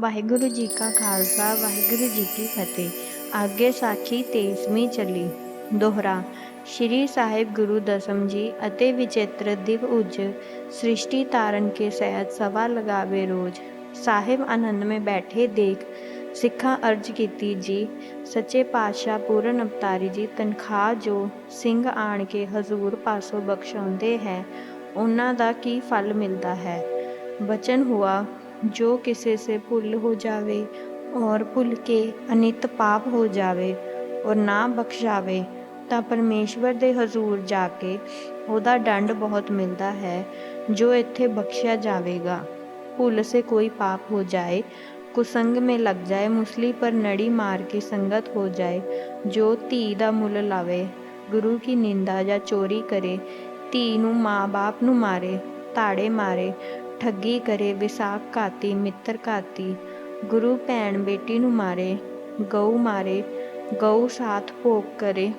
ਵਾਹਿਗੁਰੂ ਜੀ ਕਾ ਖਾਲਸਾ, ਵਾਹਿਗੁਰੂ ਜੀ ਕੀ ਫਤਿਹ। ਅੱਗੇ ਸਾਖੀ 23ਵੀਂ ਚੱਲੀ। ਦੋਹਰਾ, ਸ਼੍ਰੀ ਸਾਹਿਬ ਗੁਰੂ ਦਸਮ ਜੀ ਅਤੇ ਵਿਚਿਤ੍ਰ ਦਿਵ ਉਜ ਸ੍ਰਿਸ਼ਟੀ ਤਾਰਨ ਕੇ ਸਹਿਤ ਸਭਾ ਲਗਾਵੇ ਰੋਜ। ਸਾਹਿਬ ਆਨੰਦ में ਬੈਠੇ ਦੇਖ ਸਿੱਖਾਂ ਅਰਜ ਕੀਤੀ ਜੀ। ਸੱਚੇ ਪਾਤਸ਼ਾਹ ਪੂਰਨ ਅਵਤਾਰੀ ਜੀ ਤਨਖਾਹ ਜੋ ਸਿੰਘ ਆਣ ਕੇ ਹਜ਼ੂਰ ਪਾਸੋਂ ਬਖਸ਼ਾਉਂਦੇ ਹੈ, ਉਹਨਾਂ ਦਾ ਕੀ ਫਲ ਮਿਲਦਾ ਹੈ? ਬਚਨ ਹੁਆ जो किसी से भूल हो जावे और भूल के अनित पाप हो जावे और ना ਬਖਸ਼ਾਵੇ ਤਾਂ ਪਰਮੇਸ਼ਵਰ ਦੇ ਹਜ਼ੂਰ ਜਾ ਕੇ ਉਹਦਾ ਦੰਡ ਬਹੁਤ ਮਿਲਦਾ ਹੈ ਜੋ ਇੱਥੇ ਬਖਸ਼ਿਆ ਜਾਵੇਗਾ ਭੁੱਲ ਸੇ ਕੋਈ ਪਾਪ ਹੋ ਜਾਏ ਕੁਸੰਗ में लग जाए मुसली पर नड़ी मार की संगत हो जाए ਜੋ ਧੀ ਦਾ ਮੁੱਲ ਲਾਵੇ ਗੁਰੂ ਕੀ ਨਿੰਦਾ ਜਾਂ ਚੋਰੀ ਕਰੇ ਧੀ ਨੂੰ ਮਾਂ-ਬਾਪ ਨੂੰ ਮਾਰੇ ਤਾੜੇ ਮਾਰੇ ਠੱਗੀ ਕਰੇ, ਵਿਸਾਖ ਘਾਤੀ, ਮਿੱਤਰ ਘਾਤੀ, ਗੁਰੂ ਭੈਣ ਬੇਟੀ ਨੂੰ ਮਾਰੇ, ਗਊ ਮਾਰੇ, ਗਊ ਸਾਥ ਭੋਗ ਕਰੇ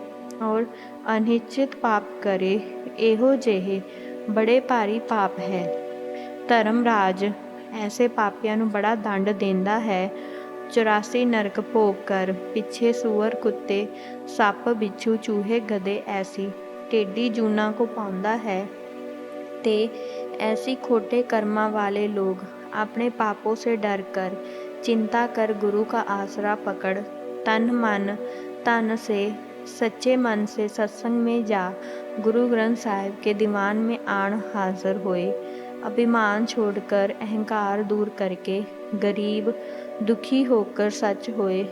ਔਰ ਅਨਿਸ਼ਚਿਤ ਪਾਪ ਕਰੇ, ਇਹੋ ਜਿਹੇ ਬੜੇ ਭਾਰੀ ਪਾਪ ਹੈ। ਧਰਮ ਰਾਜ ਐਸੇ ਪਾਪੀਆਂ ਨੂੰ ਬੜਾ ਦੰਡ ਦਿੰਦਾ ਹੈ। 84 ਨਰਕ ਭੋਗ ਕਰ, ਪਿੱਛੇ ਸੂਰ ਕੁੱਤੇ, ਸੱਪ, ਬਿੱਛੂ, ਚੂਹੇ, ਗਧੇ ਐਸੀ ਟੇਡੀ ਜੂਨਾ ਕੋ ਪਾਉਂਦਾ ਹੈ। ਤੇ ऐसी खोटे कर्मा वाले लोग। अपने पापों से डर कर, चिंता कर गुरु का आसरा पकड़। तन मन, तन से, सच्चे मन से सत्संग में जा। गुरु ग्रंथ साहिब के दीवान में आण हाजिर होए। अभिमान छोड़कर, अहंकार दूर करके, गरीब, दुखी होकर सच होए।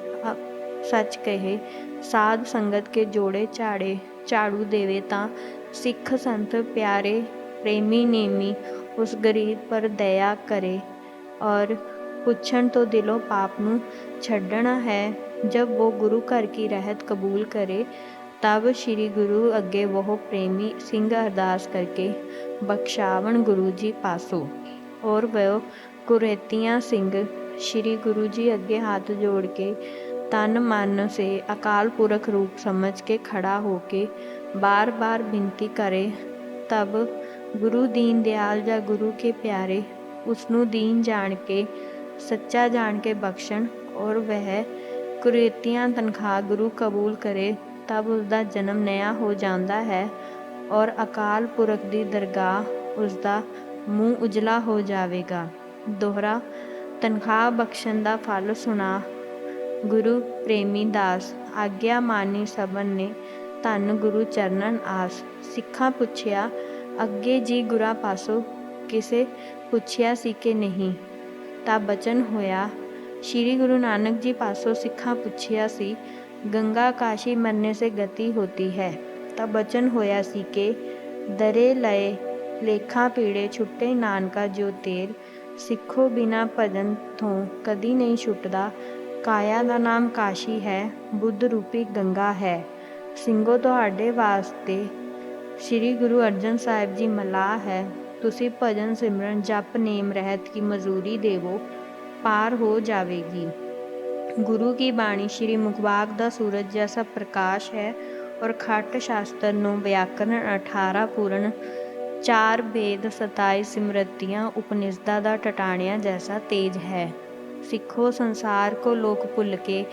सच कहे, साध संगत के जोड़े झाड़े झाड़ू देवे ता सिख संत प्यारे प्रेमी नेमी उस गरीब पर दया करे और ਪੁੱਛਣ ਤੋਂ ਦਿਲੋਂ ਪਾਪ ਨੂੰ ਛੱਡਣਾ ਹੈ ਜਬ ਉਹ ਗੁਰੂ ਘਰ ਕੀ ਰਹਿਤ ਕਬੂਲ ਕਰੇ ਤਬ ਸ੍ਰੀ ਗੁਰੂ ਅੱਗੇ ਉਹ ਪ੍ਰੇਮੀ ਸਿੰਘ ਅਰਦਾਸ ਕਰਕੇ ਬਖਸ਼ਾਵਣ ਗੁਰੂ ਜੀ ਪਾਸੋਂ ਔਰ ਵਹ ਕੁਰੇਤੀਆਂ ਸਿੰਘ ਸ੍ਰੀ ਗੁਰੂ ਜੀ ਅੱਗੇ ਹੱਥ ਜੋੜ ਕੇ ਤਨ ਮਨ ਸੇ ਅਕਾਲ ਪੁਰਖ ਰੂਪ ਸਮਝ ਕੇ ਖੜਾ ਹੋ ਕੇ ਬਾਰ-ਬਾਰ ਬੇਨਤੀ ਕਰੇ ਤਬ ਗੁਰੂ ਦੀਨ ਦਿਆਲ ਜਾਂ ਗੁਰੂ ਕੇ ਪਿਆਰੇ ਉਸ ਨੂੰ ਦੀਨ ਜਾਣ ਕੇ, ਸੱਚਾ ਜਾਣ ਕੇ ਬਖਸ਼ਣ ਔਰ ਵਹ ਕੁਰੇਤੀਆਂ ਤਨਖਾਹ ਗੁਰੂ ਕਬੂਲ ਕਰੇ, ਤਬ ਉਸ ਦਾ ਜਨਮ ਨਿਆ ਹੋ ਜਾਂਦਾ ਹੈ ਔਰ ਅਕਾਲ ਪੁਰਖ ਦੀ ਦਰਗਾਹ ਉਸ ਦਾ ਮੂੰਹ ਉਜਲਾ ਹੋ ਜਾਵੇਗਾ। ਦੋਹਰਾ, ਤਨਖਾਹ ਬਖਸ਼ਣ ਦਾ ਫਲ ਸੁਣਾ। ਗੁਰੂ ਪ੍ਰੇਮੀ ਦਾਸ, ਆਗਿਆ ਮਾਨੀ ਸਭਨ ਨੇ ਧੰਨ ਗੁਰੂ ਚਰਨਨ ਆਸ। ਸਿੱਖਾਂ ਪੁੱਛਿਆ ਅੱਗੇ ਜੀ ਗੁਰਾਂ ਪਾਸੋਂ ਕਿਸੇ ਪੁੱਛਿਆ ਸੀ ਕਿ ਨਹੀਂ, ਤਾਂ ਬਚਨ ਹੋਇਆ, ਸ਼੍ਰੀ ਗੁਰੂ ਨਾਨਕ ਜੀ ਪਾਸੋਂ ਸਿੱਖਾਂ ਪੁੱਛਿਆ ਸੀ, ਗੰਗਾ ਕਾਸ਼ੀ ਮਰਨੇ ਸੇ ਗਤੀ ਹੋਤੀ ਹੈ। ਤਾਂ ਬਚਨ ਹੋਇਆ ਸੀ ਕਿ, ਦਰੇ ਲਏ, ਲੇਖਾਂ ਪੀੜੇ ਛੁੱਟੇ ਨਾਨਕਾ ਜੋ ਤੇਰ, ਸਿੱਖੋ ਬਿਨਾ ਭਜਨ ਤੋਂ ਕਦੀ ਨਹੀਂ ਛੁੱਟਦਾ। ਕਾਇਆ ਦਾ ਨਾਮ ਕਾਸ਼ੀ ਹੈ, ਬੁੱਧ ਰੂਪੀ ਗੰਗਾ ਹੈ। ਸਿੰਘੋ ਤੁਹਾਡੇ ਵਾਸਤੇ ਸ੍ਰੀ ਗੁਰੂ ਅਰਜਨ ਸਾਹਿਬ ਜੀ ਮਲਾਹ ਹੈ। ਤੁਸੀਂ ਭਜਨ ਸਿਮਰਨ ਜਪ ਨੇਮ ਰਹਿਤ ਕੀ ਮਜ਼ਦੂਰੀ ਦੇਵੋ, ਪਾਰ ਹੋ ਜਾਵੇਗੀ। ਗੁਰੂ ਕੀ ਬਾਣੀ ਸ੍ਰੀ ਮੁਖਬਾਗ ਦਾ ਸੂਰਜ ਜੈਸਾ ਪ੍ਰਕਾਸ਼ ਹੈ ਔਰ ਖੱਟ ਸ਼ਾਸਤਰ ਨੂੰ ਵਿਆਕਰਣ 18 ਪੂਰਨ ਚਾਰ ਵੇਦ 27 ਸਿਮਰਤੀਆਂ, ਉਪਨਿਸ਼ਦਾਂ ਦਾ ਟਟਾਣਿਆ ਜੈਸਾ ਤੇਜ ਹੈ। ਸਿੱਖੋ ਸੰਸਾਰ ਕੋ ਲੋਕ ਭੁੱਲ ਕੇ,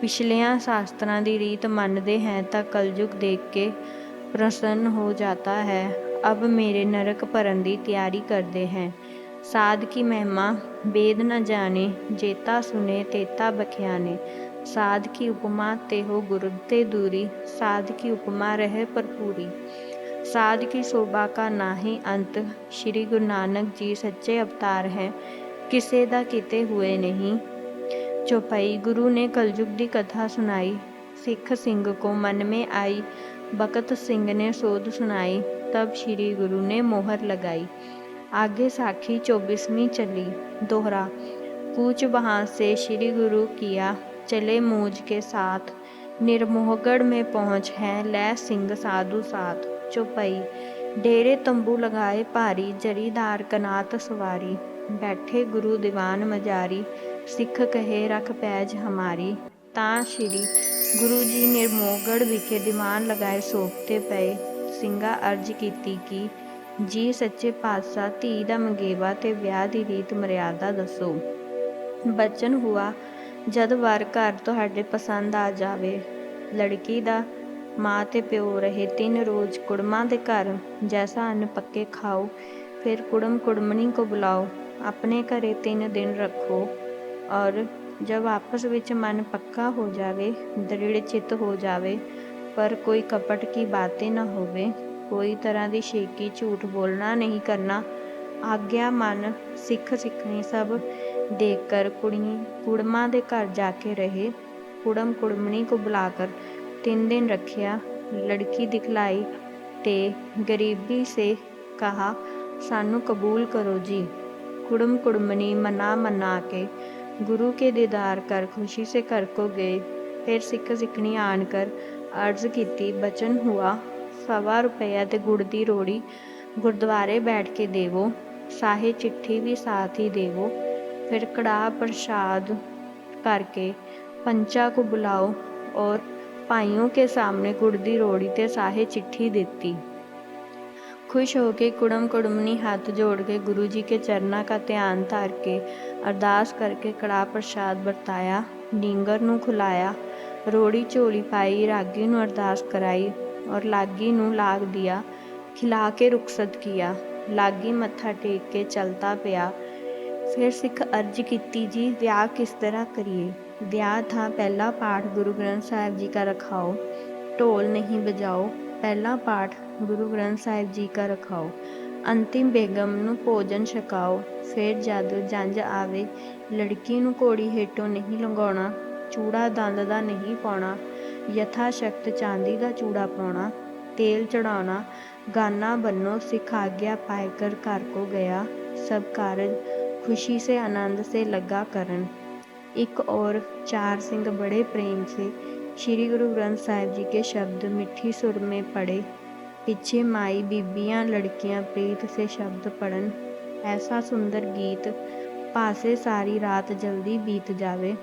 ਪਿਛਲਿਆਂ ਸ਼ਾਸਤਰਾਂ ਦੀ ਰੀਤ ਮੰਨਦੇ ਹੈ ਤਾਂ ਕਲਯੁਗ ਦੇਖ ਕੇ प्रसन्न हो जाता है। अब मेरे नरक भरन की तैयारी करते हैं। साध की महिमा, वेद न जाने, जेता सुने, तेता बख्याने। साध की उपमा ते हो गुरु, ते दूरी। साध की उपमा रहे भरपूरी साध की शोभा का ना ही अंत। श्री गुरु नानक जी सच्चे अवतार हैं। किसे दा किते हुए नहीं। चौपाई, गुरु ने कलयुग की कथा सुनाई। सिख सिंह को मन में आई। बकत सिंह ने सोध सुनाई, तब श्री गुरु ने मोहर लगाई। आगे साखी चौबीसवीं चली, दोहरा, कूच वहाँ से श्री गुरु किया, चले मूज के साथ। निर्मोहगढ़ में पहुँच है लै सिंह साधु साथ। चौपई, डेरे तंबू लगाए भारी जरीदार कनात सवारी। बैठे गुरु दीवान मजारी, सिख कहे रख पैज हमारी। ਤਾਂ ਸ਼੍ਰੀ ਗੁਰੂ ਜੀ ਨਿਰਮੋਹਗੜ੍ਹ ਵਿਖੇ ਦੀਵਾਨ ਲਗਾਏ ਸੋਪਤੇ ਪਏ ਸਿੰਘਾ ਅਰਜ ਕੀਤੀ ਕਿ ਜੀ ਸੱਚੇ ਪਾਤਸ਼ਾਹ, ਧੀ ਦਾ ਮੰਗੇਵਾ ਤੇ ਵਿਆਹ ਦੀ ਰੀਤ ਮਰਿਆਦਾ ਦੱਸੋ। ਬਚਨ ਹੁਆ, ਜਦ ਵਰ ਘਰ ਤੁਹਾਡੇ ਪਸੰਦ ਆ ਜਾਵੇ। ਲੜਕੀ ਦਾ ਮਾਂ ਤੇ ਪਿਓ ਰਹੇ ਤਿੰਨ ਰੋਜ਼ ਕੁੜਮਾਂ ਦੇ ਘਰ, ਜੈਸਾ ਅੰਨ ਪੱਕੇ ਖਾਓ, ਫਿਰ ਕੁੜਮ ਕੁੜਮਣੀ ਕੋ ਬੁਲਾਓ। ਆਪਣੇ ਘਰੇ ਤਿੰਨ ਦਿਨ ਰੱਖੋ ਔਰ ਜਦ ਆਪਸ ਵਿੱਚ ਮਨ ਪੱਕਾ ਹੋ ਜਾਵੇ, ਦ੍ਰਿੜ ਚਿੱਤ ਹੋ ਜਾਵੇ, ਪਰ ਕੋਈ ਕਪਟ ਕੀ ਬਾतें ਨਾ ਹੋਵੇ, ਕੋਈ ਤਰ੍ਹਾਂ ਦੀ ਸ਼ੇਕੀ ਝੂਠ ਬੋਲਣਾ ਨਹੀਂ ਕਰਨਾ। ਆਗਿਆ ਮਨ, ਸਿੱਖ ਸਿੱਖਣੀ ਸਭ ਦੇਖ ਕਰ ਕੁੜੀ, ਕੁੜਮਾ ਦੇ ਘਰ ਜਾ ਕੇ ਰਹੇ। ਕੁੜਮ ਕੁੜਮਣੀ ਕੋ ਬੁਲਾ ਕਰ ਤਿੰਨ ਦਿਨ ਰੱਖਿਆ, ਲੜਕੀ ਦਿਖਲਾਈ ਤੇ ਗਰੀਬੀ ਸੇ ਕਹਾ, ਸਾਨੂੰ ਕਬੂਲ ਕਰੋ ਜੀ। ਕੁੜਮ ਕੁੜਮਣੀ ਮਨਾ ਮਨਾ ਕੇ ਗੁਰੂ ਕੇ दीदार कर खुशी से घर को गए फिर ਸਿੱਖ ਸਿੱਖਣੀ ਆਣ ਕਰ, ਅਰਜ਼ ਕੀਤੀ, ਬਚਨ ਹੁਆ, ਸਵਾ ਰੁਪਇਆ ਤੇ ਗੁੜ ਦੀ ਰੋੜੀ ਗੁਰਦੁਆਰੇ ਬੈਠ ਕੇ ਦੇਵੋ, ਸਾਹੇ ਚਿੱਠੀ ਵੀ ਸਾਥ ਹੀ ਦੇਵੋ। ਫਿਰ ਕੜਾ ਪ੍ਰਸ਼ਾਦ ਕਰਕੇ ਪੰਚਾ को ਬੁਲਾਓ ਔਰ ਭਾਈਓ ਕੇ ਸਾਹਮਣੇ ਗੁੜ ਦੀ ਰੋੜੀ ਤੇ ਸਾਹੇ ਚਿੱਠੀ ਦਿੱਤੀ। खुश होके कुड़म कुड़मनी हाथ जोड़ के गुरु जी के चरना का ध्यान धार के अरदास करके कड़ा प्रसाद ਵਰਤਾਇਆ ਡੀਂਗਰ ਨੂੰ ਖੁਲਾਇਆ ਰੋੜੀ ਝੋਲੀ ਪਾਈ ਰਾਗੀ ਨੂੰ ਅਰਦਾਸ ਕਰਾਈ ਔਰ ਲਾਗੀ ਨੂੰ ਲਾਗ ਦਿਆ ਖਿਲਾ ਕੇ ਰੁਖਸਤ ਕੀਆ ਲਾਗੀ ਮੱਥਾ ਟੇਕ ਕੇ ਚਲਤਾ ਪਿਆ ਫਿਰ ਸਿੱਖ ਅਰਜ ਕੀਤੀ ਜੀ ਵਿਆਹ ਕਿਸ ਤਰ੍ਹਾਂ ਕਰੀਏ ਵਿਆਹ ਥਾ ਪਹਿਲਾ ਪਾਠ ਗੁਰੂ ਗ੍ਰੰਥ ਸਾਹਿਬ ਜੀ का रखाओ ਢੋਲ ਨਹੀਂ ਬਜਾਓ ਪਹਿਲਾ ਪਾਠ ਗੁਰੂ ਗ੍ਰੰਥ ਸਾਹਿਬ ਜੀ ਕਾ ਰਖਾਓ। ਅੰਤਿਮ ਬੇਗਮ ਨੂੰ ਭੋਜਨ ਛਕਾਓ। ਫਿਰ ਜਦ ਜੰਜ ਆਵੇ, ਲੜਕੀ ਨੂੰ ਕੋੜੀ ਹੇਠੋਂ ਨਹੀਂ ਲੰਗਾਉਣਾ ਚੂੜਾ ਦੰਦ ਦਾ ਨਹੀਂ ਪਾਉਣਾ ਯਥਾ ਸ਼ਕਤ ਚਾਂਦੀ ਦਾ ਚੂੜਾ ਪਾਉਣਾ, ਤੇਲ ਚੜਾਉਣਾ, ਗਾਨਾ ਬੰਨੋ, ਸਿਖ ਆਗਿਆ ਪਾਇ ਕਰ ਘਰ ਕੋ ਗਿਆ, ਸਭ ਕਾਰਜ ਖੁਸ਼ੀ ਸੇ ਆਨੰਦ ਸੇ ਲੱਗਾ ਕਰਨ। ਇੱਕ ਔਰ ਚਾਰ ਸਿੰਘ ਬੜੇ ਪ੍ਰੇਮ ਸੇ ਸ੍ਰੀ ਗੁਰੂ ਗ੍ਰੰਥ ਸਾਹਿਬ ਜੀ ਕੇ ਸ਼ਬਦ ਮਿੱਠੀ ਸੁਰ ਮੇ ਪੜੇ ਪਿੱਛੇ ਮਾਈ ਬੀਬੀਆਂ ਲੜਕੀਆਂ ਪ੍ਰੀਤ ਸੇ ਸ਼ਬਦ ਪੜਨ ਐਸਾ ਸੁੰਦਰ ਗੀਤ, ਭਾਸੇ ਸਾਰੀ ਰਾਤ ਜਲਦੀ ਬੀਤ ਜਾਵੇ।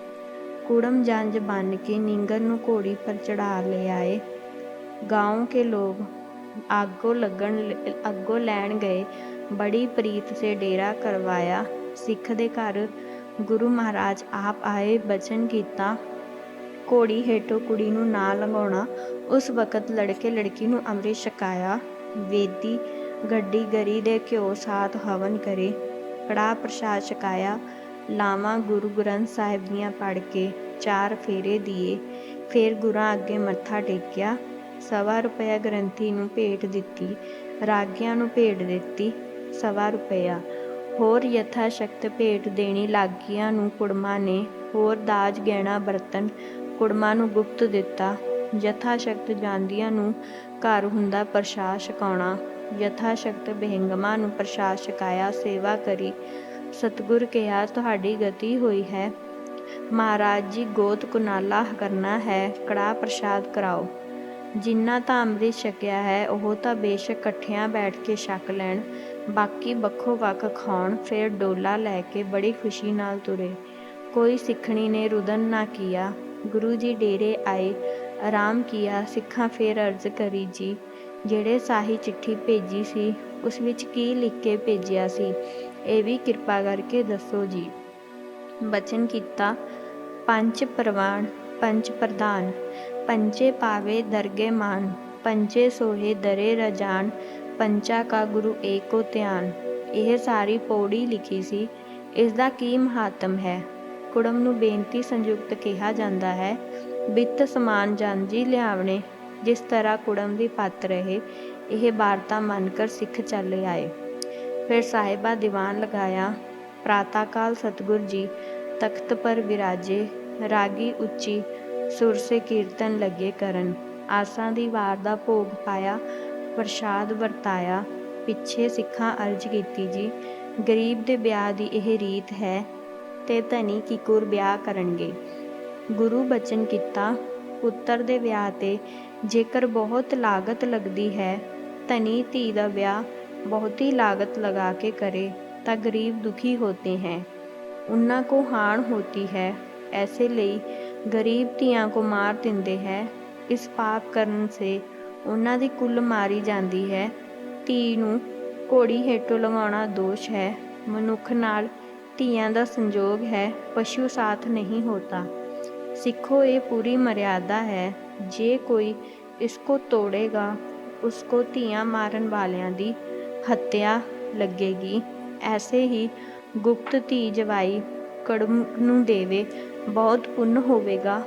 ਕੁੜਮ ਜੰਜ ਬੰਨ ਕੇ ਨਿੰਗਰ ਨੂੰ ਘੋੜੀ ਪਰ ਚੜਾ ਲੈ ਆਏ। گاؤں ਕੇ ਲੋਗ ਆਗੋ ਲੱਗਣ ਅੱਗੋ ਲੈਣ ਗਏ। ਬੜੀ ਪ੍ਰੀਤ ਸੇ ਡੇਰਾ ਕਰਵਾਇਆ। ਸਿੱਖ ਦੇ ਘਰ ਗੁਰੂ ਮਹਾਰਾਜ ਆਪ ਆਏ ਬਚਨ ਕੀਤਾ। ਘੋੜੀ ਹੇਠੋਂ ਕੁੜੀ ਨੂੰ ਨਾ ਲੰਘਾਉਣਾ, ਉਸ ਵਕਤ ਲੜਕੇ ਲੜਕੀ ਨੂੰ ਅੰਮ੍ਰਿਤ ਛਕਾਇਆ, ਵੇਦੀ ਗੱਡੀ ਗਰੀ ਦੇ ਘਿਓ ਸਾਥ ਹਵਨ ਕਰੇ ਕੜਾ ਪ੍ਰਸ਼ਾਦ ਛਕਾਇਆ, ਲਾਵਾਂ ਗੁਰੂ ਗ੍ਰੰਥ ਸਾਹਿਬ ਦੀਆਂ ਪੜ ਕੇ ਚਾਰ ਫੇਰੇ ਦੀਏ, ਫਿਰ ਗੁਰਾਂ ਅੱਗੇ ਮੱਥਾ ਟੇਕਿਆ, ਸਵਾ ਰੁਪਇਆ ਗ੍ਰੰਥੀ ਨੂੰ ਭੇਟ ਦਿੱਤੀ, ਰਾਗੀਆਂ ਨੂੰ ਭੇਟ ਦਿੱਤੀ, ਸਵਾ ਰੁਪਇਆ। ਹੋਰ ਯਥਾ ਸ਼ਕਤ ਭੇਟ ਦੇਣੀ ਲਾਗੀਆਂ ਨੂੰ ਕੁੜਮਾ ਨੇ, ਹੋਰ ਦਾਜ ਗਹਿਣਾ ਬਰਤਨ ਕੁੜਮਾਂ ਨੂੰ ਗੁਪਤ ਦਿੱਤਾ। ਯਥਾ ਸ਼ਕਤ ਜਾਂਦੀਆਂ ਨੂੰ ਘਰ ਹੁੰਦਾ ਪ੍ਰਸ਼ਾਦ ਛਕਾਉਣਾ। ਯਥਾ ਸ਼ਕਤ ਬਹਿੰਗਮਾ ਨੂੰ ਪ੍ਰਸ਼ਾਦ ਛਕਾਇਆ, ਸੇਵਾ ਕਰੀ। ਸਤਗੁਰ ਕਿਹਾ, ਤੁਹਾਡੀ ਗਤੀ ਹੋਈ ਹੈ। ਮਹਾਰਾਜ ਜੀ, ਗੋਤ ਕੁਨਾਲਾ ਕਰਨਾ ਹੈ, ਕੜਾ ਪ੍ਰਸ਼ਾਦ ਕਰਾਓ। ਜਿੰਨਾ ਤਾਂ ਅੰਮ੍ਰਿਤ ਛਕਿਆ ਹੈ, ਉਹ ਤਾਂ ਬੇਸ਼ੱਕ ਇਕੱਠਿਆਂ ਬੈਠ ਕੇ ਛਕ ਲੈਣ। ਬਾਕੀ ਵੱਖੋ ਵੱਖ ਖਾਣ ਫਿਰ ਡੋਲਾ ਲੈ ਕੇ ਬੜੀ ਖੁਸ਼ੀ ਨਾਲ ਤੁਰੇ। ਕੋਈ ਸਿੱਖਣੀ ਨੇ ਰੁਦਨ ਨਾ ਕੀਆ। ਗੁਰੂ ਜੀ ਡੇਰੇ ਆਏ, ਆਰਾਮ ਕੀਆ, ਸਿੱਖਾਂ ਫੇਰ ਅਰਜ਼ ਕਰੀ ਜੀ। ਜਿਹੜੇ ਸਾਹੀ ਚਿੱਠੀ ਭੇਜੀ ਸੀ, ਉਸ ਵਿੱਚ ਕੀ ਲਿਖ ਕੇ ਭੇਜਿਆ ਸੀ, ਇਹ ਵੀ ਕਿਰਪਾ ਕਰਕੇ ਦੱਸੋ ਜੀ। ਬਚਨ ਕੀਤਾ, ਪੰਜ ਪ੍ਰਵਾਨ ਪੰਜ ਪ੍ਰਧਾਨ ਪੰਚੇ ਪਾਵੇ ਦਰਗੇ ਮਾਨ ਪੰਚੇ ਸੋਹੇ ਦਰੇ ਰਜਾਨ, ਪੰਚਾ ਕਾ ਗੁਰੂ ਏਕੋ ਧਿਆਨ। ਇਹ ਸਾਰੀ ਪੌੜੀ ਲਿਖੀ ਸੀ, ਇਸ ਦਾ ਕੀ ਮਹਾਤਮ ਹੈ? ਕੁੜਮ ਨੂੰ ਬੇਨਤੀ ਸੰਯੁਕਤ ਕਿਹਾ ਜਾਂਦਾ ਹੈ ਬਿੱਤ ਸਮਾਨ ਜਾਂਜੀ ਲਿਆਵਣੇ, ਜਿਸ ਤਰ੍ਹਾਂ ਕੁੜਮ ਦੀ ਪੱਤ ਰਹੇ, ਇਹ ਵਾਰਤਾ ਮੰਨ ਸਿੱਖ ਚੱਲੇ ਆਏ। ਫਿਰ ਸਾਹਿਬਾ ਦੀਵਾਨ ਲਗਾਇਆ, ਪ੍ਰਾਤਾਕਾਲ ਸਤਗੁਰ ਜੀ, ਤਖਤ ਪਰ ਵਿਰਾਜੇ, ਰਾਗੀ ਉੱਚੀ ਸੁਰ ਸੇ ਕੀਰਤਨ ਲੱਗੇ ਕਰਨ। ਆਸਾਂ ਦੀ ਵਾਰ ਦਾ ਭੋਗ ਪਾਇਆ, ਪ੍ਰਸ਼ਾਦ ਵਰਤਾਇਆ, ਪਿੱਛੇ ਸਿੱਖਾਂ ਅਰਜ ਕੀਤੀ ਜੀ, ਗਰੀਬ ਦੇ ਵਿਆਹ ਦੀ ਇਹ ਰੀਤ ਹੈ ਤੇ ਧਨੀ ਕਿਕੁਰ ਵਿਆਹ ਕਰਨਗੇ ਗੁਰੂ ਬਚਨ ਕੀਤਾ ਪੁੱਤਰ ਦੇ ਵਿਆਹ ਤੇ ਜੇਕਰ ਬਹੁਤ ਲਾਗਤ ਲੱਗਦੀ ਹੈ ਧਨੀ ਧੀ ਦਾ ਵਿਆਹ ਬਹੁਤੀ ਲਾਗਤ ਲਗਾ ਕੇ ਕਰੇ ਤਾਂ ਗਰੀਬ ਦੁਖੀ ਹੋਤੇ हैं उन्ना को हान होती है ऐसे ਲਈ ਗਰੀਬ ਧੀਆਂ ਕੋ ਮਾਰ ਦਿੰਦੇ ਹੈ ਇਸ ਪਾਪ ਕਰਨ ਸੇ ਉਹਨਾਂ ਦੀ ਕੁੱਲ ਮਾਰੀ ਜਾਂਦੀ ਹੈ ਧੀ ਨੂੰ ਘੋੜੀ ਹੇਠੋਂ ਲੰਘਾਉਣਾ ਦੋਸ਼ ਹੈ ਮਨੁੱਖ ਨਾਲ ਧੀਆਂ ਦਾ ਸੰਜੋਗ ਹੈ, ਪਸ਼ੂ ਸਾਥ ਨਹੀਂ ਹੋਤਾ। ਸਿੱਖੋ, ਇਹ ਪੂਰੀ ਮਰਿਆਦਾ ਹੈ। ਜੇ ਕੋਈ ਇਸਕੋ ਤੋੜੇਗਾ, ਉਸਕੋ ਧੀਆਂ ਮਾਰਨ ਵਾਲਿਆਂ ਦੀ ਹੱਤਿਆ ਲੱਗੇਗੀ। ਐਸੇ ਹੀ ਗੁਪਤ ਧੀ ਜਵਾਈ ਕੜਮ ਨੂੰ ਦੇਵੇ, ਬਹੁਤ ਪੁੰਨ ਹੋਵੇਗਾ।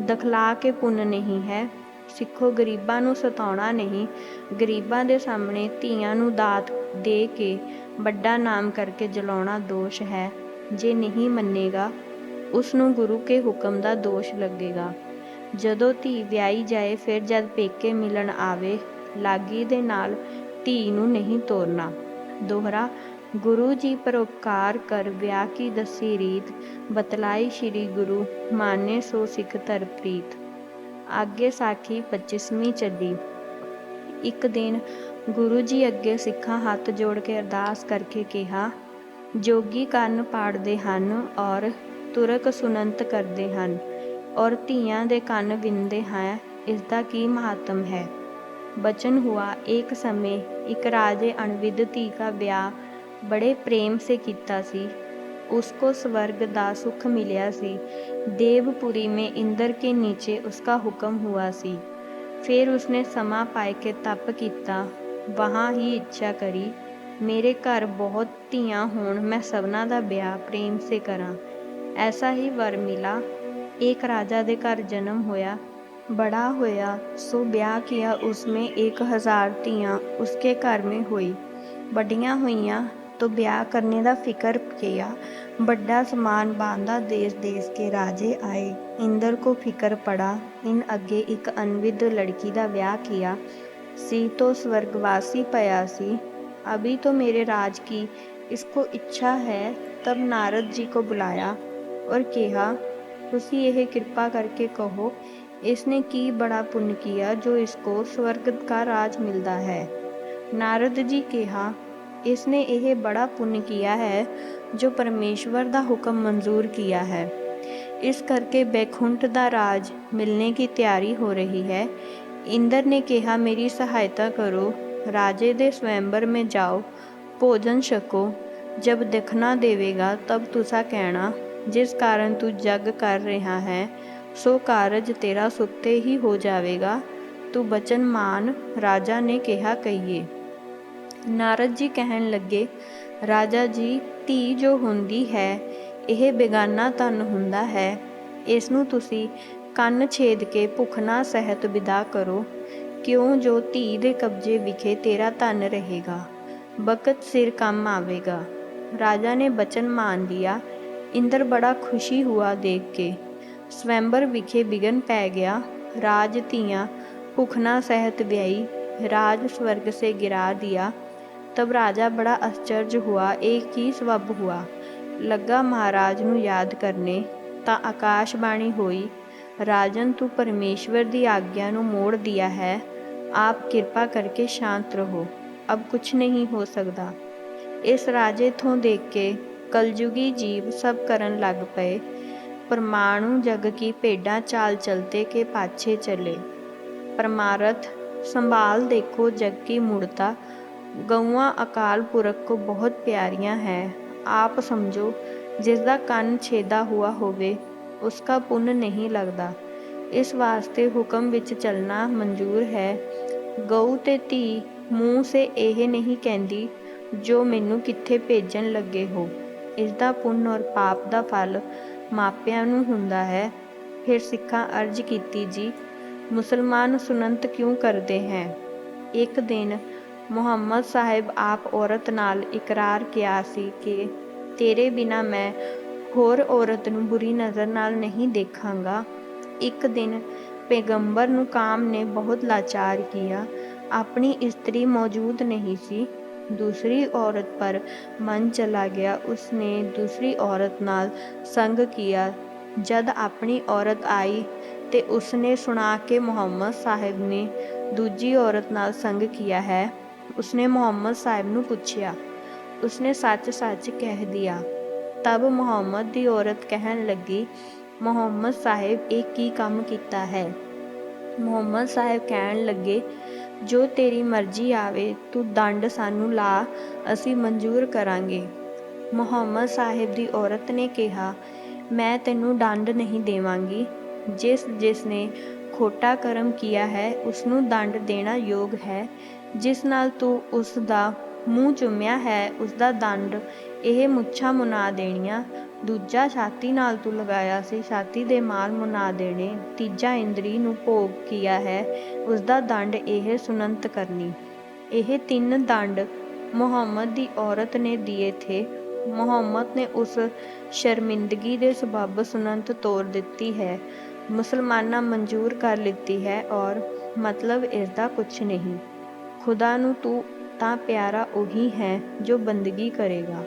ਦਖਲਾ ਕੇ ਪੁੰਨ ਨਹੀਂ ਹੈ। ਸਿੱਖੋ, ਗਰੀਬਾਂ ਨੂੰ ਸਤਾਉਣਾ ਨਹੀਂ। ਗਰੀਬਾਂ ਦੇ ਸਾਹਮਣੇ ਧੀਆਂ ਨੂੰ ਦਾਤ ਦੇ ਕੇ ਵੱਡਾ ਨਾਮ ਕਰਕੇ ਜਲਾਉਣਾ ਦੋਸ਼ ਹੈ। ਜੇ ਨਹੀਂ ਮੰਨੇਗਾ, ਉਸ ਨੂੰ ਗੁਰੂ ਕੇ ਹੁਕਮ ਦਾ ਦੋਸ਼ ਲੱਗੇਗਾ। ਜਦੋਂ ਧੀ ਵਿਆਹੀ ਜਾਏ, ਫਿਰ ਜਦ ਪੇਕੇ ਮਿਲਣ ਆਵੇ, ਲਾਗੀ ਦੇ ਨਾਲ ਧੀ ਨੂੰ ਨਹੀਂ ਤੋਰਨਾ। ਦੋਹਰਾ, ਗੁਰੂ ਜੀ ਪਰਉਪਕਾਰ ਕਰ ਵਿਆਹ ਕੀ ਦਸੀ ਰੀਤ? ਬਤਲਾਈ ਸ੍ਰੀ ਗੁਰੂ, ਮਾਨੇ ਸੋ ਸਿੱਖ ਧਰ ਪ੍ਰੀਤ। ਅੱਗੇ ਸਾਖੀ 25ਵੀਂ ਚੱਲੀ ਇੱਕ ਦਿਨ ਗੁਰੂ ਜੀ ਅੱਗੇ ਸਿੱਖਾਂ ਹੱਥ ਜੋੜ ਕੇ ਅਰਦਾਸ ਕਰਕੇ ਕਿਹਾ, ਜੋਗੀ ਕੰਨ ਪਾੜਦੇ ਹਨ ਔਰ ਤੁਰਕ ਸੁਨੰਤ ਕਰਦੇ ਹਨ, ਔਰ ਧੀਆਂ ਦੇ ਕੰਨ ਵਿੰਦੇ ਹੈ, ਇਸ ਦਾ ਕੀ ਮਹੱਤਮ ਹੈ? ਬਚਨ ਹੁਆ ਇੱਕ ਸਮੇਂ ਇੱਕ ਰਾਜੇ ਅਣਵਿਦ ਧੀ ਦਾ ਵਿਆਹ, ਬੜੇ ਪ੍ਰੇਮ ਸੇ ਕੀਤਾ ਸੀ। उसको स्वर्ग दा सुख मिलिया सी देवपुरी में इंद्र के नीचे उसका हुक्म हुआ सी फिर उसने समा पाए के तप किया वहाँ ही इच्छा करी मेरे घर बहुत ਧੀਆਂ ਹੋਣ ਮੈਂ ਸਭਨਾ ਦਾ ਵਿਆਹ ਪ੍ਰੇਮ ਸੇ ਕਰਾਂ ਐਸਾ ਹੀ ਵਰ ਮਿਲਾ एक राजा ਦੇ ਘਰ ਜਨਮ ਹੋਇਆ बड़ा होया सो ब्याह किया उसमें एक हजार ਧੀਆਂ उसके घर में हुई ਵੱਡੀਆਂ ਹੋਈਆਂ तो ब्याह करने ਦਾ ਫਿਕਰ किया ਵੱਡਾ ਸਮਾਨ ਬਾਂਦਾ ਦੇਸ ਦੇਸ ਕੇ ਰਾਜੇ ਆਏ ਇੰਦਰ ਕੋ ਫਿਕਰ ਪੜਾ ਇਨ ਅੱਗੇ ਇੱਕ ਅਨਵਿਦ ਲੜਕੀ ਦਾ ਵਿਆਹ किया ਸੀ तो स्वर्गवासी पया सी अभी तो मेरे राज की इसको इच्छा है तब नारद जी को बुलाया और कहा ਤੁਸੀਂ ਇਹ ਕਿਰਪਾ ਕਰਕੇ ਕਹੋ ਇਸਨੇ ਕੀ ਬੜਾ ਪੁੰਨ ਕੀਆ ਜੋ ਇਸਕੋ ਸਵਰਗ ਦਾ ਰਾਜ ਮਿਲਦਾ ਹੈ ਨਾਰਦ ਜੀ ਕਿਹਾ ਇਸਨੇ ਇਹ ਬੜਾ ਪੁੰਨ ਕੀਆ ਹੈ ਜੋ ਪਰਮੇਸ਼ਵਰ ਦਾ ਹੁਕਮ ਮਨਜ਼ੂਰ ਕੀਆ ਹੈ ਇਸ ਕਰਕੇ ਬੈਕੁੰਠ ਦਾ ਰਾਜ ਮਿਲਨੇ की ਤਿਆਰੀ ਹੋ ਰਹੀ ਹੈ ਇੰਦਰ ਨੇ ਕਿਹਾ ਮੇਰੀ ਸਹਾਇਤਾ ਕਰੋ ਰਾਜੇ ਦੇ ਸਵੈੰਬਰ में ਜਾਓ ਭੋਜਨ ਛਕੋ ਜਬ ਦਿਖਣਾ ਦੇਵੇਗਾ ਤਬ ਤੁਸਾ ਕਹਿਣਾ ਜਿਸ ਕਾਰਨ ਤੂੰ ਜਗ ਕਰ ਰਿਹਾ ਹੈ ਸੋ ਕਾਰਜ ਤੇਰਾ ਸੁੱਤੇ ਹੀ ਹੋ ਜਾਵੇਗਾ ਤੂੰ ਬਚਨ ਮਾਨ ਰਾਜਾ ਨੇ ਕਿਹਾ ਕਹੀਏ ਨਾਰਦ ਜੀ ਕਹਿਣ ਲੱਗੇ, ਰਾਜਾ ਜੀ, ਧੀ ਜੋ ਹੁੰਦੀ ਹੈ, ਇਹ ਬੇਗਾਨਾ ਤਨ ਹੁੰਦਾ ਹੈ। ਇਸ ਨੂੰ ਤੁਸੀਂ ਕੰਨ ਛੇਦ ਕੇ ਭੁਖਣਾ ਸਹਿਤ ਵਿਦਾ ਕਰੋ। ਕਿਉਂ ਜੋ ਧੀ ਦੇ ਕਬਜ਼ੇ ਵਿਖੇ ਤੇਰਾ ਧਨ ਰਹੇਗਾ ਬਕਤ ਸਿਰ ਕੰਮ ਆਵੇਗਾ। ਰਾਜਾ ਨੇ ਬਚਨ ਮਾਨ ਲਿਆ। ਇੰਦਰ ਬੜਾ ਖੁਸ਼ੀ ਹੁਆ ਦੇਖ ਕੇ। ਸਵੈਂਬਰ ਵਿਖੇ ਵਿਗਨ ਪੈ ਗਿਆ। ਰਾਜ ਧੀਆਂ ਭੁਖਣਾ ਸਹਿਤ ਵਿਆਈ ਰਾਜ ਸਵਰਗ ਸੇ ਗਿਰਾ ਦਿਆ। तब राजा बड़ा आश्चर्य हुआ एक ही सबब हुआ ਲੱਗਾ ਮਹਾਰਾਜ ਨੂੰ ਯਾਦ ਕਰਨੇ ਤਾਂ ਆਕਾਸ਼ਬਾਣੀ ਹੋਈ ਰਾਜਨ ਤੂੰ ਪਰਮੇਸ਼ਵਰ ਦੀ ਆਗਿਆ ਨੂੰ ਮੋੜ ਦਿਆ ਹੈ ਆਪ ਕਿਰਪਾ ਕਰਕੇ ਸ਼ਾਂਤ ਰਹੋ ਅਬ ਕੁਛ ਨਹੀਂ ਹੋ ਸਕਦਾ ਇਸ ਰਾਜੇ ਤੋਂ ਦੇਖ ਕੇ ਕਲਯੁਗੀ ਜੀਵ ਸਭ ਕਰਨ ਲੱਗ ਪਏ ਪਰਮਾਣੂ ਜਗ ਕੀ ਭੇਡਾਂ ਚਾਲ ਚਲਤੇ ਕੇ ਪਾਛੇ ਚਲੇ परमारथ संभाल देखो जग की मुड़ता ਗਊਆਂ ਅਕਾਲ ਪੁਰਖ ਕੋ ਬਹੁਤ ਪਿਆਰੀਆਂ ਹੈ। ਆਪ ਸਮਝੋ, ਜਿਸ ਦਾ ਕੰਨ ਛੇਦਾ ਹੁਆ ਹੋਵੇ, ਉਸਕਾ ਪੁੰਨ ਨਹੀਂ ਲੱਗਦਾ। ਇਸ ਵਾਸਤੇ ਹੁਕਮ ਵਿੱਚ ਚੱਲਣਾ ਮਨਜ਼ੂਰ ਹੈ। ਗਊ ਤੇ ਧੀ, ਮੂੰਹ ਸੇ ਇਹ ਨਹੀਂ ਕਹਿੰਦੀ, ਜੋ ਮੈਨੂੰ ਕਿੱਥੇ ਭੇਜਣ ਲੱਗੇ ਹੋ। ਇਸ ਦਾ ਪੁੰਨ ਔਰ ਪਾਪ ਦਾ ਫਲ ਮਾਪਿਆਂ ਨੂੰ ਹੁੰਦਾ ਹੈ। ਫਿਰ ਸਿੱਖਾਂ ਅਰਜ ਕੀਤੀ ਜੀ, ਮੁਸਲਮਾਨ ਸੁਨੰਤ ਕਿਉਂ ਕਰਦੇ ਹੈ? ਇੱਕ ਦਿਨ ਮੁਹੰਮਦ ਸਾਹਿਬ ਆਪ ਔਰਤ ਨਾਲ ਇਕਰਾਰ ਕਿਆ ਸੀ ਕਿ ਤੇਰੇ ਬਿਨਾ ਮੈਂ ਹੋਰ ਔਰਤ ਨੂੰ ਬੁਰੀ ਨਜ਼ਰ ਨਾਲ ਨਹੀਂ ਦੇਖਾਂਗਾ ਇੱਕ ਦਿਨ ਪੈਗੰਬਰ ਨੂੰ ਕਾਮ ਨੇ ਬਹੁਤ ਲਾਚਾਰ ਕੀਆ ਆਪਣੀ ਇਸਤਰੀ ਮੌਜੂਦ ਨਹੀਂ ਸੀ दूसरी औरत पर मन चला गया उसने दूसरी औरत ਨਾਲ ਸੰਗ किया ਜਦ ਆਪਣੀ ਔਰਤ ਆਈ ਤੇ ਉਸਨੇ ਸੁਣਾ ਕੇ ਮੁਹੰਮਦ ਸਾਹਿਬ ਨੇ ਦੂਜੀ ਔਰਤ ਨਾਲ ਸੰਗ ਕੀਆ ਹੈ ਉਸਨੇ ਮੁਹੰਮਦ ਸਾਹਿਬ ਨੂੰ ਪੁੱਛਿਆ। ਉਸਨੇ ਸੱਚ-ਸੱਚ ਕਹਿ ਦਿਆ। ਤਬ ਮੁਹੰਮਦ ਦੀ ਔਰਤ ਕਹਿਣ ਲੱਗੀ, ਮੁਹੰਮਦ ਸਾਹਿਬ, ਇਹ ਕੀ ਕੰਮ ਕੀਤਾ ਹੈ? ਮੁਹੰਮਦ ਸਾਹਿਬ ਕਹਿਣ ਲੱਗੇ, ਜੋ ਤੇਰੀ ਮਰਜ਼ੀ ਆਵੇ, ਤੂੰ ਦੰਡ ਸਾਨੂੰ ਲਾ, ਅਸੀਂ ਮਨਜ਼ੂਰ ਕਰਾਂਗੇ। ਮੁਹੰਮਦ ਸਾਹਿਬ ਦੀ ਔਰਤ ਨੇ ਕਿਹਾ, ਮੈਂ ਤੈਨੂੰ ਦੰਡ ਨਹੀਂ ਦੇਵਾਂਗੀ। ਜਿਸ ਜਿਸ ਨੇ ਖੋਟਾ ਕਰਮ ਕੀਆ ਹੈ ਉਸ ਨੂੰ ਦੰਡ ਦੇਣਾ ਯੋਗ ਹੈ। ਜਿਸ ਨਾਲ ਤੂੰ ਉਸ ਦਾ ਮੂੰਹ ਚੁੰਮਿਆ ਹੈ, ਉਸ ਦਾ ਦੰਡ ਇਹ ਮੁੱਛਾਂ ਮੁਨਾ ਦੇਣੀਆਂ। ਦੂਜਾ ਛਾਤੀ ਨਾਲ ਤੂੰ ਲਗਾਇਆ ਸੀ, ਛਾਤੀ ਦੇ ਮਾਲ ਮੁਨਾ ਦੇਣੇ। ਤੀਜਾ ਇੰਦਰੀ ਨੂੰ ਭੋਗ ਕੀਆ ਹੈ, ਉਸ ਦਾ ਦੰਡ ਇਹ ਸੁਨੰਤ ਕਰਨੀ। ਇਹ ਤਿੰਨ ਦੰਡ ਮੁਹੰਮਦ ਦੀ ਔਰਤ ਨੇ ਦਿਏ ਥੇ। ਮੁਹੰਮਦ ਨੇ ਉਸ ਸ਼ਰਮਿੰਦਗੀ ਦੇ ਸਬਬ ਸੁਨੰਤ ਤੋੜ ਦਿੱਤੀ ਹੈ। ਮੁਸਲਮਾਨਾਂ ਮਨਜ਼ੂਰ ਕਰ ਲਿੱਤੀ ਹੈ ਔਰ ਮਤਲਬ ਇਸ ਦਾ ਕੁਛ ਨਹੀਂ। ਖੁਦਾ ਨੂੰ ਤੂੰ ਤਾਂ ਪਿਆਰਾ ਉਹੀ ਹੈ ਜੋ ਬੰਦਗੀ ਕਰੇਗਾ।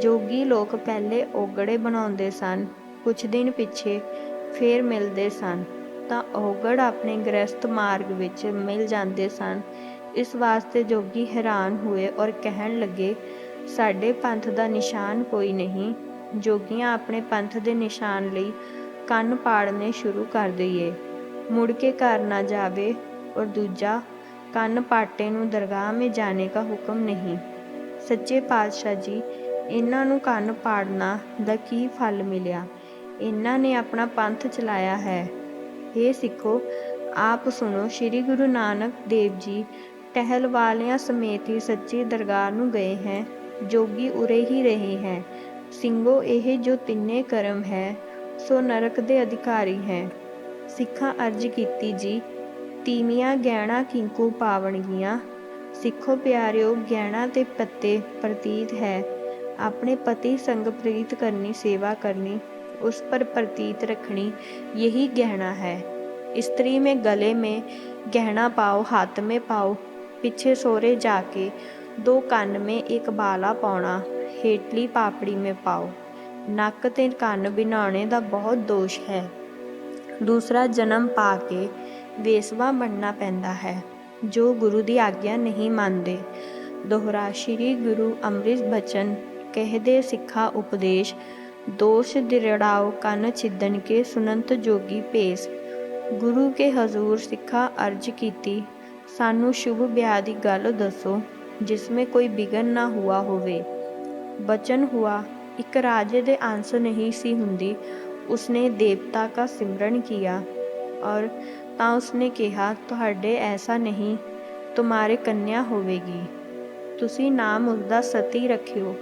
ਜੋਗੀ ਲੋਕ ਪਹਿਲੇ ਔਗੜੇ ਬਣਾਉਂਦੇ ਸਨ, ਕੁਛ ਦਿਨ ਪਿੱਛੇ ਫੇਰ ਮਿਲਦੇ ਸਨ। ਤਾਂ ਔਗੜ ਆਪਣੇ ਗ੍ਰਸਤ ਮਾਰਗ ਵਿੱਚ ਮਿਲ ਜਾਂਦੇ ਸਨ। ਇਸ ਵਾਸਤੇ ਜੋਗੀ ਹੈਰਾਨ ਹੋਏ ਔਰ ਕਹਿਣ ਲੱਗੇ, ਸਾਡੇ ਪੰਥ ਦਾ ਨਿਸ਼ਾਨ ਕੋਈ ਨਹੀਂ। ਜੋਗੀਆਂ ਆਪਣੇ ਪੰਥ ਦੇ ਨਿਸ਼ਾਨ ਲਈ ਕੰਨ ਪਾੜਨੇ ਸ਼ੁਰੂ ਕਰ ਦਈਏ। ਮੁੜ ਕੇ ਘਰ ਨਾ ਜਾਵੇ ਔਰ ਦੂਜਾ ਕੰਨ ਪਾਟੇ ਨੂੰ ਦਰਗਾਹ ਮੇ ਜਾਣੇ ਦਾ ਹੁਕਮ ਨਹੀਂ। ਸੱਚੇ ਪਾਤਸ਼ਾਹ ਜੀ, ਇਹਨਾਂ ਨੂੰ ਕੰਨ ਪਾੜਨਾ ਦਾ ਕੀ ਫਲ ਮਿਲਿਆ? ਇਹਨਾਂ ਨੇ ਆਪਣਾ ਪੰਥ ਚਲਾਇਆ ਹੈ। ਇਹ ਸਿੱਖੋ, ਆਪ ਸੁਣੋ, ਸ੍ਰੀ ਗੁਰੂ ਨਾਨਕ ਦੇਵ ਜੀ ਟਹਿਲ ਵਾਲਿਆਂ ਸਮੇਤ ਹੀ ਸੱਚੀ ਦਰਗਾਹ ਨੂੰ ਗਏ ਹੈ, ਜੋਗੀ ਉਰੇ ਹੀ ਰਹੇ ਹੈ। ਸਿੰਘੋ, ਇਹ ਜੋ ਤਿੰਨੇ ਕਰਮ ਹੈ, ਸੋ ਨਰਕ ਦੇ ਅਧਿਕਾਰੀ ਹੈ। ਸਿੱਖਾਂ ਅਰਜ ਕੀਤੀ ਜੀ ਤੀਵੀਆਂ ਗਹਿਣਾ ਕਿੰਕੂ ਪਾਵਣਗੀਆਂ। ਸਿੱਖੋ ਪਿਆਰਿਓ, ਗਹਿਣਾ ਤੇ ਪੱਤੇ ਪ੍ਰਤੀਤ ਹੈ। ਆਪਣੇ ਪਤੀ ਸੰਗ ਪ੍ਰੀਤ ਕਰਨੀ, ਸੇਵਾ ਕਰਨੀ, ਉਸ ਪਰ ਪ੍ਰਤੀਤ रखनी यही गहना है स्त्री में गले में गहना पाओ हाथ में पाओ पीछे सोरे जाके दो ਕੰਨ में एक बाला पाउना हेटली पापड़ी में पाओ ਨੱਕ ਤੇ ਕੰਨ ਬਿਨਾਉਣੇ ਦਾ ਬਹੁਤ ਦੋਸ਼ ਹੈ। ਦੂਸਰਾ ਜਨਮ ਪਾ ਕੇ ਵੇਸਵਾ ਬਣਨਾ ਪੈਂਦਾ ਹੈ, ਜੋ ਗੁਰੂ ਦੀ ਆਗਿਆ ਨਹੀਂ ਮੰਨਦੇ। ਦੋਹਰਾ ਸ਼੍ਰੀ ਗੁਰੂ ਅੰਮ੍ਰਿਤ ਬਚਨ, ਕਹਦੇ ਸਿੱਖਾ ਉਪਦੇਸ਼, ਦੋਸ਼ ਦਿਰੜਾਓ ਕੰਨ ਛਿਦਨ ਕੇ ਸੁਨੰਤ ਜੋਗੀ ਭੇਸ। ਗੁਰੂ ਕੇ ਹਜ਼ੂਰ ਸਿੱਖਾ ਅਰਜ ਕੀਤੀ, ਸਾਨੂੰ ਸ਼ੁਭ ਵਿਆਹ ਦੀ ਗੱਲ ਦੱਸੋ, ਜਿਸ में ਕੋਈ ਵਿਗਨ ਨਾ ਹੁਆ ਹੋਵੇ। ਬਚਨ ਹੁਆ, ਇੱਕ ਰਾਜੇ ਦੇ ਅੰਸ਼ ਨਹੀਂ ਸੀ ਹੁੰਦੀ, ਉਸਨੇ ਦੇਵਤਾ ਦਾ ਸਿਮਰਨ ਕੀਤਾ ਔਰ ਤਾਂ ਉਸਨੇ ਕਿਹਾ ਤੁਹਾਡੇ ਐਸਾ ਨਹੀਂ ਤੁਮਾਰੇ ਕੰਨਿਆ ਹੋਵੇਗੀ ਤੁਸੀਂ ਨਾਮ ਉਸਦਾ ਸਤੀ ਰੱਖਿਓ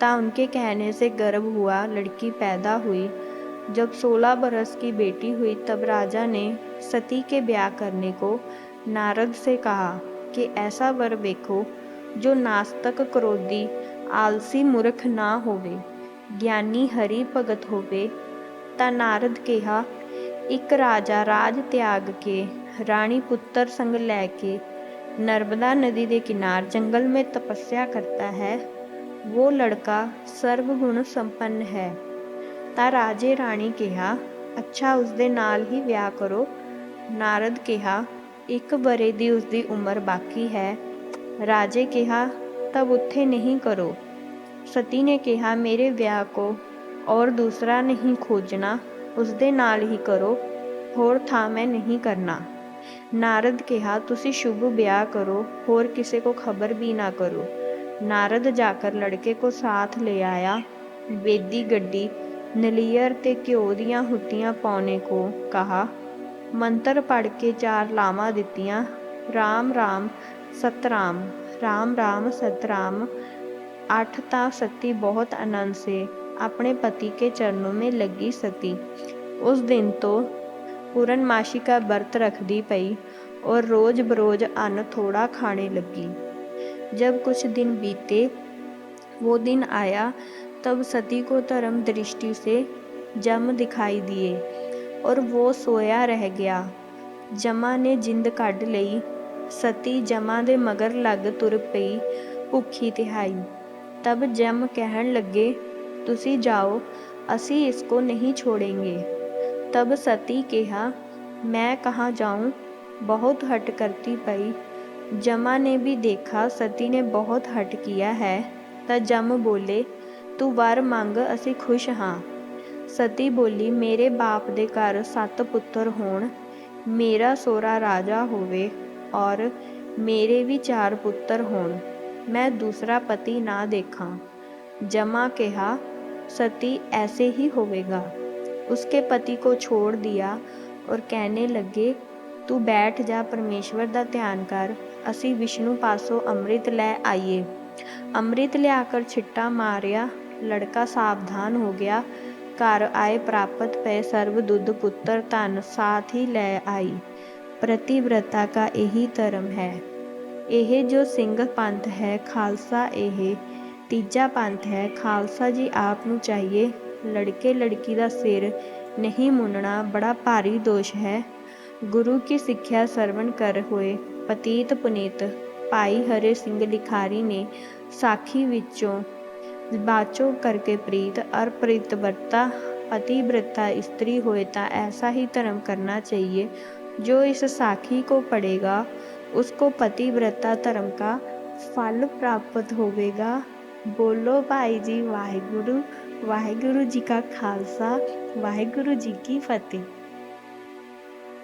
ता उनके कहने से गर्भ हुआ लड़की पैदा हुई जब सोलह बरस की बेटी हुई तब राजा ने सती के ब्याह करने को नारद से कहा कि ऐसा वर देखो जो नास्तिक क्रोधी आलसी मूर्ख ना होवे ਗਿਆਨੀ ਹਰੀ ਭਗਤ ਹੋਵੇ ਤਾਂ ਨਾਰਦ ਕਿਹਾ ਇੱਕ ਰਾਜਾ ਰਾਜ ਤਿਆਗ ਕੇ ਰਾਣੀ ਪੁੱਤਰ ਸੰਗ ਲੈ ਕੇ ਨਰਮਦਾ ਨਦੀ ਦੇ ਕਿਨਾਰ ਜੰਗਲ में ਤਪੱਸਿਆ ਕਰਤਾ ਹੈ वो लड़का ਸਰਵਗੁਣ ਸੰਪੰਨ ਹੈ ਤਾਂ ਰਾਜੇ ਰਾਣੀ ਕਿਹਾ ਅੱਛਾ ਉਸਦੇ ਨਾਲ ਹੀ ਵਿਆਹ ਕਰੋ ਨਾਰਦ ਕਿਹਾ ਇੱਕ ਬਰੇ ਦੀ ਉਸਦੀ ਉਮਰ ਬਾਕੀ ਹੈ ਰਾਜੇ ਕਿਹਾ ਤਬ ਉੱਥੇ ਨਹੀਂ ਕਰੋ ਸਤੀ ਨੇ ਕਿਹਾ ਮੇਰੇ ਵਿਆਹ ਕੋ ਔਰ ਦੂਸਰਾ ਨਹੀਂ ਖੋਜਣਾ ਉਸਦੇ ਨਾਲ ਹੀ ਕਰੋ ਹੋਰ ਥਾਂ ਮੈਂ ਨਹੀਂ ਕਰਨਾ ਨਾਰਦ ਕਿਹਾ ਤੁਸੀਂ ਸ਼ੁਭ ਵਿਆਹ ਕਰੋ ਹੋਰ ਕਿਸੇ ਕੋ ਖਬਰ ਵੀ ਨਾ ਕਰੋ नारद जाकर लड़के को साथ ले आया वेदी गड्डी नलियर ते घ्यो ਦੀਆਂ ਹੁੱਟੀਆਂ ਪਾਉਣੇ ਕੋ ਕਹਾ ਮੰਤਰ ਪੜ ਕੇ ਚਾਰ ਲਾਵਾਂ ਦਿੱਤੀਆਂ RAM RAM Satram RAM RAM Satram आठ ਤਾਂ ਸਤੀ ਬਹੁਤ ਆਨੰਦ से अपने पति के चरणों में लगी सती उस दिन तो पूर्णमाशी का व्रत रखदी पई और रोज बरोज अन्न थोड़ा खाने लगी जब कुछ दिन बीते वो दिन आया तब सती को धर्म दृष्टि से जम दिखाई दिए और वो सोया रह गया जमा ने जिंद ਕੱਢ ਲਈ ਸਤੀ ਜਮਾ ਦੇ ਮਗਰ ਲੱਗ ਤੁਰ ਪਈ ਭੁੱਖੀ ਤਿਹਾਈ ਤਬ ਜਮ ਕਹਿਣ ਲੱਗੇ ਤੁਸੀਂ ਜਾਓ ਅਸੀਂ ਇਸ नहीं छोड़ेंगे। तब सती कहा, मैं कहाँ जाऊँ? बहुत हट करती पई। जमा ने भी देखा, सती ने बहुत हट किया है। तो जम बोले, तू वर मंग, असी खुश हाँ। सती बोली, मेरे बाप दे ਘਰ ਸੱਤ ਪੁੱਤਰ ਹੋਣ ਮੇਰਾ ਸੋਰਾ ਰਾਜਾ ਹੋਵੇ ਔਰ ਮੇਰੇ ਵੀ ਚਾਰ ਪੁੱਤਰ ਹੋਣ ਮੈਂ ਦੂਸਰਾ ਪਤੀ ਨਾ ਦੇਖਾਂ ਜਮਾ ਕਿਹਾ सती ऐसे ही होवेगा। उसके पति को छोड़ दिया और कहने लगे ਤੂੰ ਬੈਠ ਜਾ ਪਰਮੇਸ਼ਵਰ ਦਾ ਧਿਆਨ ਕਰ ਅਸੀਂ ਵਿਸ਼ਨੂੰ ਪਾਸੋਂ ਅੰਮ੍ਰਿਤ ਲੈ ਆਈਏ ਅੰਮ੍ਰਿਤ ਲਿਆ ਕਰ ਛਿੱਟਾ ਮਾਰਿਆ ਲੜਕਾ ਸਾਵਧਾਨ ਹੋ ਗਿਆ ਘਰ ਆਏ ਪ੍ਰਾਪਤ ਪਏ ਸਰਬ ਦੁੱਧ ਪੁੱਤਰ ਧਨ ਸਾਥ ਹੀ ਲੈ ਆਈ ਪ੍ਰਤੀਵ੍ਰਤਾ ਦਾ ਇਹੀ ਧਰਮ ਹੈ ਇਹ ਜੋ ਸਿੰਘ ਪੰਥ ਹੈ ਖਾਲਸਾ ਇਹ ਤੀਜਾ ਪੰਥ ਹੈ ਖਾਲਸਾ ਜੀ ਆਪ ਨੂੰ ਚਾਹੀਏ ਲੜਕੇ ਲੜਕੀ ਦਾ ਸਿਰ ਨਹੀਂ ਮੁੰਨਣਾ ਬੜਾ ਭਾਰੀ ਦੋਸ਼ ਹੈ ਗੁਰੂ ਕੀ ਸਿੱਖਿਆ ਸਰਵਣ ਕਰ ਹੋਏ ਪਤੀਤ ਪੁਨੀਤ ਭਾਈ ਹਰੇ ਸਿੰਘ ਲਿਖਾਰੀ ਨੇ ਸਾਖੀ ਵਿੱਚੋਂ ਬਾਚੋ ਕਰਕੇ ਪ੍ਰੀਤ ਅਰ ਪ੍ਰੀਤਵਰਤਾ पतिव्रता स्त्री होए तो ऐसा ही धर्म करना चाहिए जो इस साखी को पढ़ेगा उसको पतिव्रता धर्म का फल प्राप्त होवेगा ਬੋਲੋ ਭਾਈ ਜੀ ਵਾਹਿਗੁਰੂ ਵਾਹਿਗੁਰੂ ਜੀ ਕਾ ਖਾਲਸਾ ਵਾਹਿਗੁਰੂ ਜੀ ਕੀ ਫਤਿਹ।